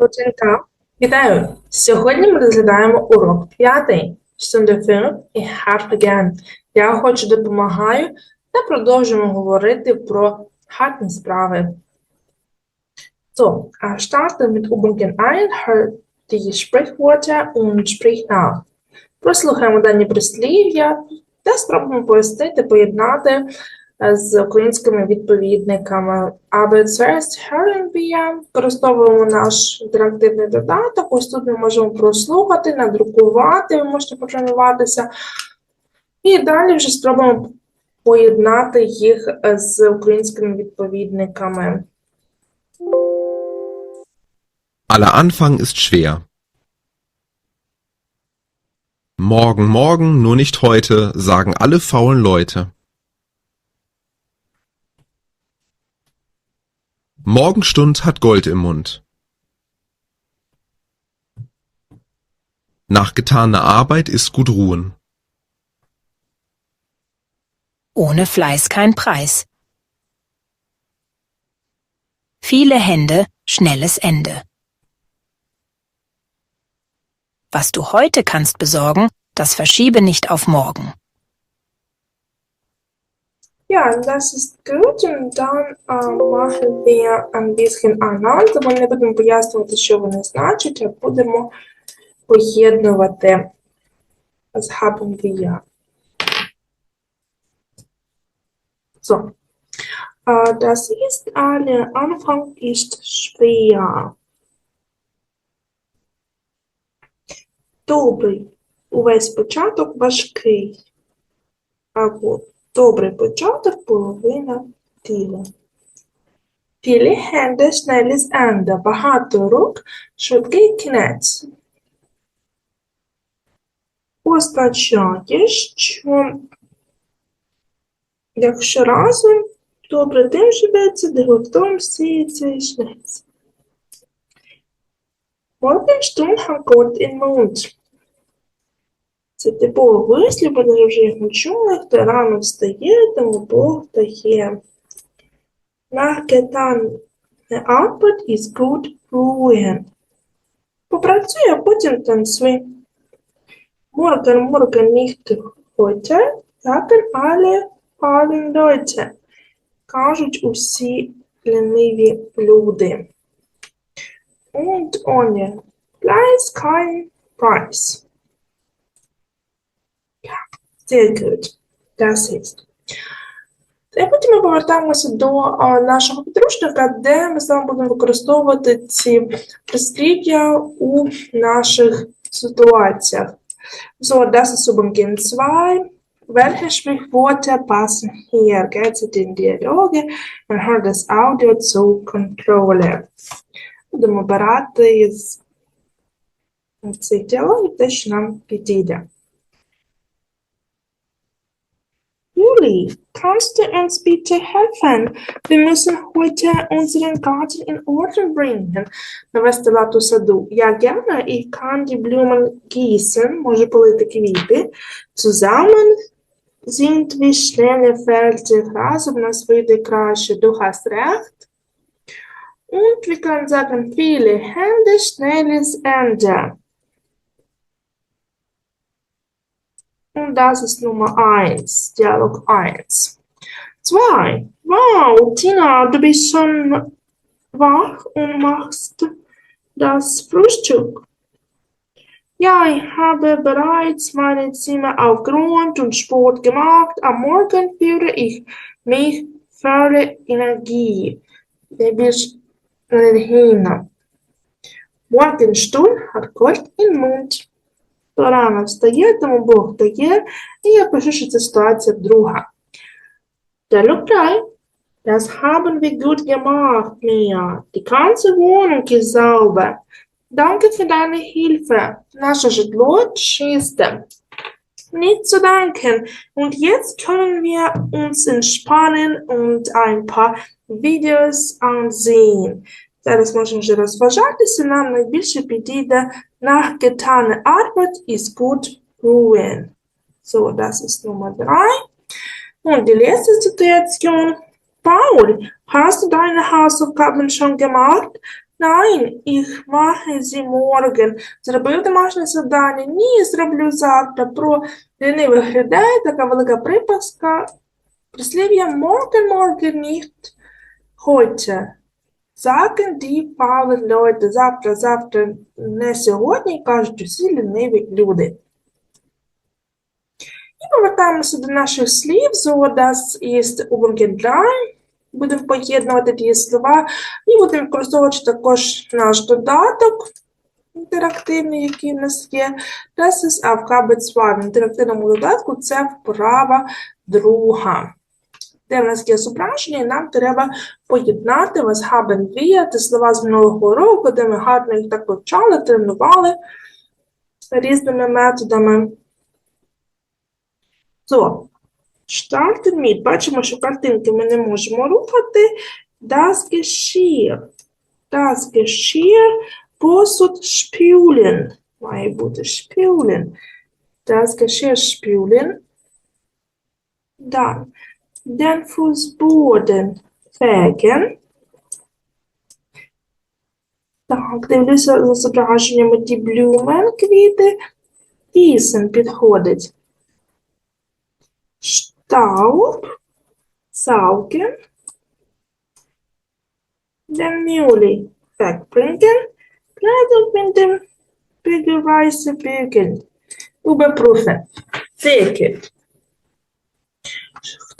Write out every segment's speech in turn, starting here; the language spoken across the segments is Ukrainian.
Guten Вітаю! Сьогодні ми розглядаємо урок п'ятий. Stunde 5 і Hartgen. Я хочу допомагаю та продовжуємо говорити про гарні справи. So, äh, starte mit Übungen 1, hör die Sprichwörter und sprich nach. Прослухаємо дані прислів'я та спробуємо пояснити, поєднати е, з українськими відповідниками. Aber zuerst hören wir, використовуємо наш інтерактивний додаток. Ось тут ми можемо прослухати, надрукувати, ви можете потренуватися. І далі вже спробуємо поєднати їх е, з українськими відповідниками. Aller Anfang ist schwer. Morgen, morgen, nur nicht heute, sagen alle faulen Leute. Morgenstund hat Gold im Mund. Nach getaner Arbeit ist gut ruhen. Ohne Fleiß kein Preis. Viele Hände, schnelles Ende. Was du heute kannst besorgen, das verschiebe nicht auf morgen. Ja, das ist gut. Und dann äh, machen wir ein bisschen Anhalt. Ми не будемо пояснювати, що вони значать, а будемо поєднувати з haben wir. So. Äh, das ist alle Anfang ist schwer. Добрий. Увесь початок важкий. Або добрий початок, половина тіла. Viele Hände, schnelles Ende. Багато рук, швидкий кінець. Означає, що якщо разом, добре тим живеться, де гуртом сіється і жнеться. Morgenstund hat Gott im Mund. Це типовий вислів, бо вже їх чули, хто рано встає, тому Бог дає. Nachgetan Arbeit ist gut ruhen. Попрацюй, а потім танцюй. Morgen, morgen nicht heute, sagen alle faulen Leute. Кажуть усі ліниві люди. Und ohne Fleiß kein Preis. Sehr. Das ist. І потім ми повертаємося до а, нашого підручника, де ми з вами будемо використовувати ці прислів'я у наших ситуаціях. So, das ist Übungen 2. Welche Sprichworte passen hier? Geht zu den Dialoge und hört das Audio zur Kontrolle. Будемо брати з цих діалогів те, що нам підійде. Juli, kannst du uns bitte helfen? Wir müssen heute unseren Garten in Ordnung bringen. Навести лад у саду. Ja, gerne. Ich kann die Blumen gießen. Може полити квіти. Zusammen sind wir schnelle fertig. Разом у нас вийде краще. Du hast recht. Und wir können sagen, viele Hände, schnelles Ende. Und das ist Nummer eins, Dialog eins. Zwei. Wow, Tina, du bist schon wach und machst das Frühstück. Ja, ich habe bereits meine Zimmer aufgeräumt und Sport gemacht. Am Morgen fühle ich mich voller Energie. Bis hin. Morgenstund hat Gold im Mund То рано встає, тому Бог дає, і я пишу, що це ситуація друга. Dialog 3. Das haben wir gut gemacht, Mia. Die ganze Wohnung ist sauber. Danke für deine Hilfe. Наше житло чисте. Nicht zu danken. Und jetzt können wir uns entspannen und ein paar Videos ansehen. Зараз можемо вже розважатися, нам найбільше підійде nachgetane Arbeit ist gut ruhen. So, das ist Nummer drei. Und die letzte Situation. Paul, hast du deine Hausaufgaben schon gemacht? Nein, ich mache sie morgen. Зробив домашнє завдання? Ні, зроблю завтра. Про лінивих людей така велика припаска. Прислів'я morgen, morgen nicht heute. Sagen die faulen Leute. Завтра, завтра, не сьогодні, кажуть усі ліниві люди. І повертаємося до наших слів. So, das ist 3. Будемо поєднувати ті слова і будемо використовувати також наш додаток інтерактивний, який в нас є. Das ist Aufgabe 2. В інтерактивному додатку це вправа друга. Де в нас є зображення, і нам треба поєднати was haben wir, це слова з минулого року, де ми гарно їх так вивчали, тренували різними методами. So, starten mit. Бачимо, що картинки ми не можемо рухати. Das Geschirr. Das Geschirr. Посуд spülen. Має бути spülen. Das Geschirr spülen. Dann den Fußboden fegen. Так, дивлюся за зображеннями ті блюмен, квіти. Гісен підходить. Staub, saugen, den Mühli wegbringen, Kleidung binden, Bügelweise bügeln. Überprüfen. Тикет.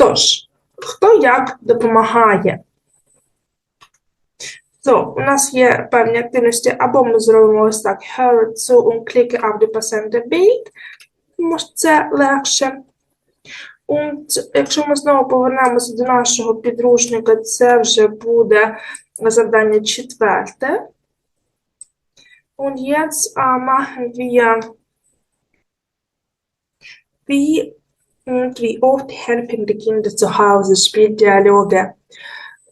Хто ж? Хто як допомагає? So, у нас є певні активності, або ми зробимо ось так. Hör zu und klicke auf die passende. Тому що це легше. Und, якщо ми знову повернемося до нашого підручника, це вже буде завдання четверте. Und jetzt äh, machen wir, wie wie oft helfen die Kinder zu Hause Spieldialoge.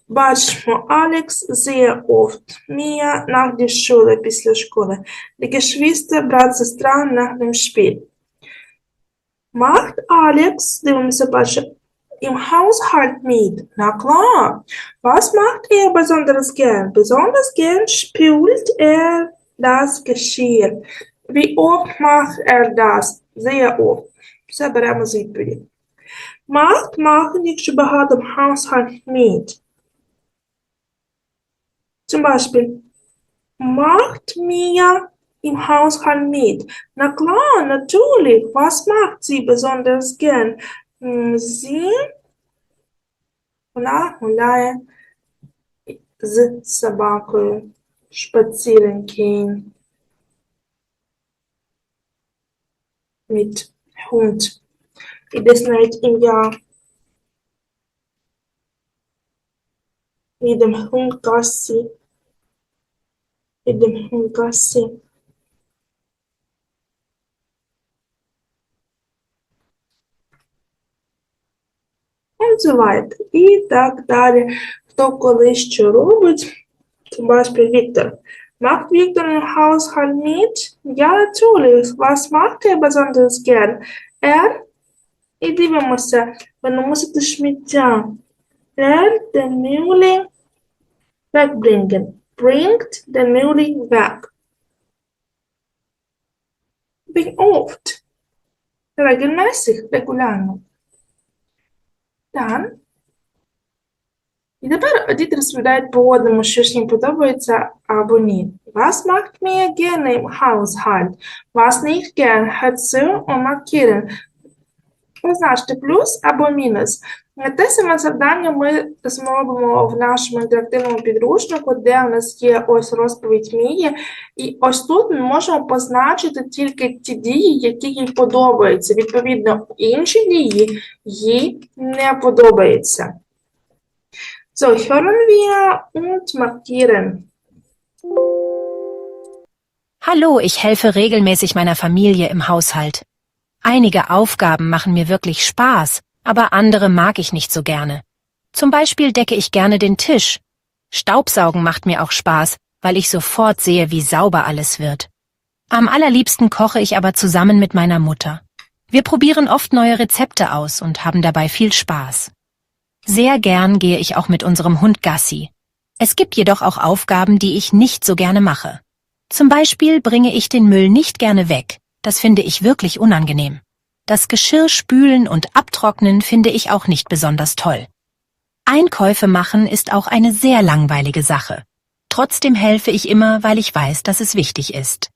Бачимо Алекс sehr oft, Mia nach der Schule, після школи, die Geschwister, брат, сестра nach dem Spiel. Macht Alex, дивимося перше, im Haushalt mit? Na klar. Was macht er besonders gern? Besonders gern spült er das Geschirr. Wie oft macht er das? Sehr oft. Все беремо з відповіді. Macht, machen, якщо багато в Haushalt mit. Zum Beispiel, macht Mia im Haushalt mit? Na klar, natürlich. Was macht sie besonders gern? Sie вона гуляє. Spazieren gehen. Mit Hund. І десь навіть ім'я. Hund Gassi. Und so weiter. І так далі. Хто коли що робить. Zum Beispiel Victor. Macht Victor im Haushalt mit? Ja, natürlich. Was macht er besonders gern? Er і дивимося, виносити сміття. Er den Müll wegbringen. Bringt den Müll weg. Wie oft? Regelmäßig, регулярно. Dann. І тепер діти розповідають по одному, що ж їм подобається або ні. Was macht mir gerne im Haushalt? Was nicht gern? Hört zu und markieren. Позначте плюс або мінус. Те саме завдання ми зробимо в нашому інтерактивному підручнику, де у нас є ось розповідь Мії, і ось тут ми можемо позначити тільки ті дії, які їй подобаються. Відповідно, інші дії їй не подобаються. So, hören wir und markieren. Hallo, ich helfe regelmäßig meiner Familie im Haushalt. Einige Aufgaben machen mir wirklich Spaß, aber andere mag ich nicht so gerne. Zum Beispiel decke ich gerne den Tisch. Staubsaugen macht mir auch Spaß, weil ich sofort sehe, wie sauber alles wird. Am allerliebsten koche ich aber zusammen mit meiner Mutter. Wir probieren oft neue Rezepte aus und haben dabei viel Spaß. Sehr gern gehe ich auch mit unserem Hund Gassi. Es gibt jedoch auch Aufgaben, die ich nicht so gerne mache. Zum Beispiel bringe ich den Müll nicht gerne weg. Das finde ich wirklich unangenehm. Das Geschirr spülen und abtrocknen finde ich auch nicht besonders toll. Einkäufe machen ist auch eine sehr langweilige Sache. Trotzdem helfe ich immer, weil ich weiß, dass es wichtig ist.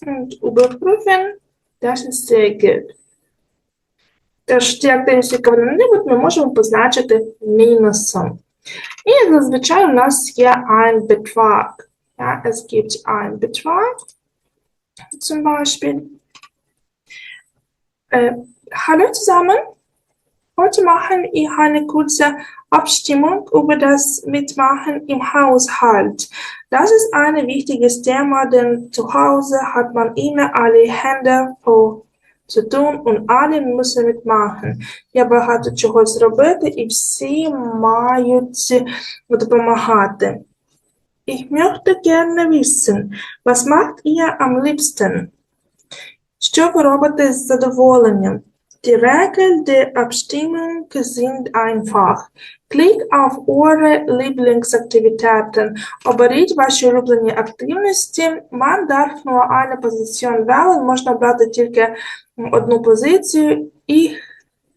Und überprüfen, das ist sehr gut Тож, ті активності, які вони не будуть, ми можемо позначити мінусом. І зазвичай у нас є ein Betrag. Ja, es gibt ein Betrag. Zum Beispiel. Äh, hallo zusammen. Heute machen wir eine kurze Abstimmung über das Mitmachen im Haushalt. Das ist ein wichtiges Thema, denn zu Hause hat man immer alle Hände voll zu tun und alle müssen mitmachen. Є багато чого зробити і всі мають допомагати. Ich möchte gerne wissen, was macht ihr am liebsten? Що ви робите з задоволенням? Die Regeln der Abstimmung sind einfach. Klick auf eure Lieblingsaktivitäten. Оберіть ваші улюблені активності. Man darf nur eine Position wählen. Можна обрати тільки одну позицію. І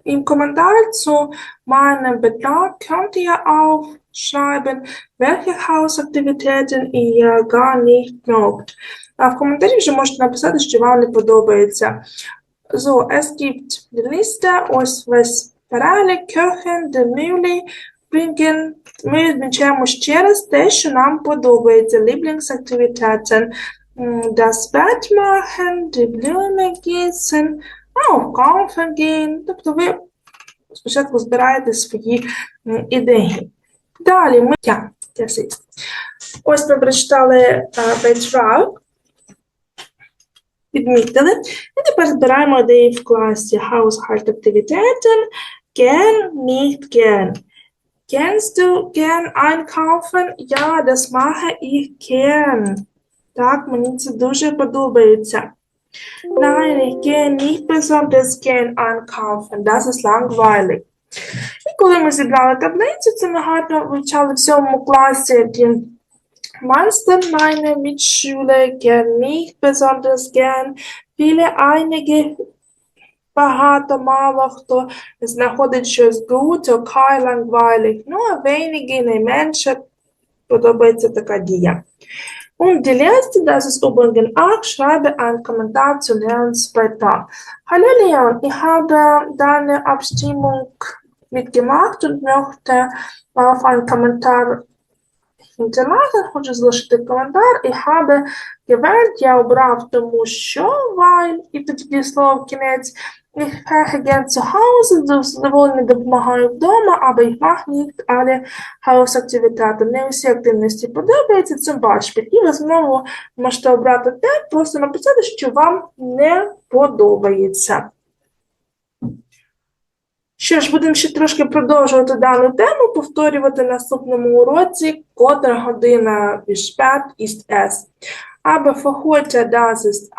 im Kommentar zu meinem Betrag könnt ihr aufschreiben, welche Hausaktivitäten ihr gar nicht mögt. А в коментарі вже можете написати, що вам не подобається. So, es gibt die Liste, ось весь перелік, Köchen, die Mühle, bringen. Ми відмічаємо ще раз те, що нам подобається. Lieblingsaktivitäten. Das Bett machen, die Blumen gießen, Aufkaufen gehen. Тобто ви спочатку збираєте свої ідеї. Далі ми... Я. Ось ми прочитали е, Betrag, відмітили. І тепер збираємо ідеї в класі Haushaltaktivitäten. Gern, nicht gern. Kennst du gern einkaufen? Ja, das mache ich gern. Так, мені це дуже подобається. Nein, ich gehe nicht besonders gern einkaufen. Das ist langweilig. І коли ми зібрали таблицю, це ми гарно вивчали в сьомому класі die Meisten meine Mitschüler gern nicht besonders gern. Viele einige багато, мало хто знаходить щось good, okay, langweilig. Ну, а wenige, найменше подобається така дія. Und die letzte, das ist übrigens auch, schreibe einen Kommentar zu Leons Beitrag. Hallo Leon, ich habe deine Abstimmung mitgemacht und möchte auf einen Kommentar hinterlassen. Хочу залишити коментар. Ich habe gewählt, я обрав тому що, weil, і тоді слово в кінець. Ich spreche gern zu Hause, з задоволенням допомагаю вдома, aber ich mache nicht alle Hausaktivitäten. Не усі активності подобаються, це Beispiel. І ви знову можете обрати те, просто написати, що вам не подобається. Що ж, будемо ще трошки продовжувати дану тему, повторювати на наступному уроці, котра година wie spät ist es. Aber für heute das ist.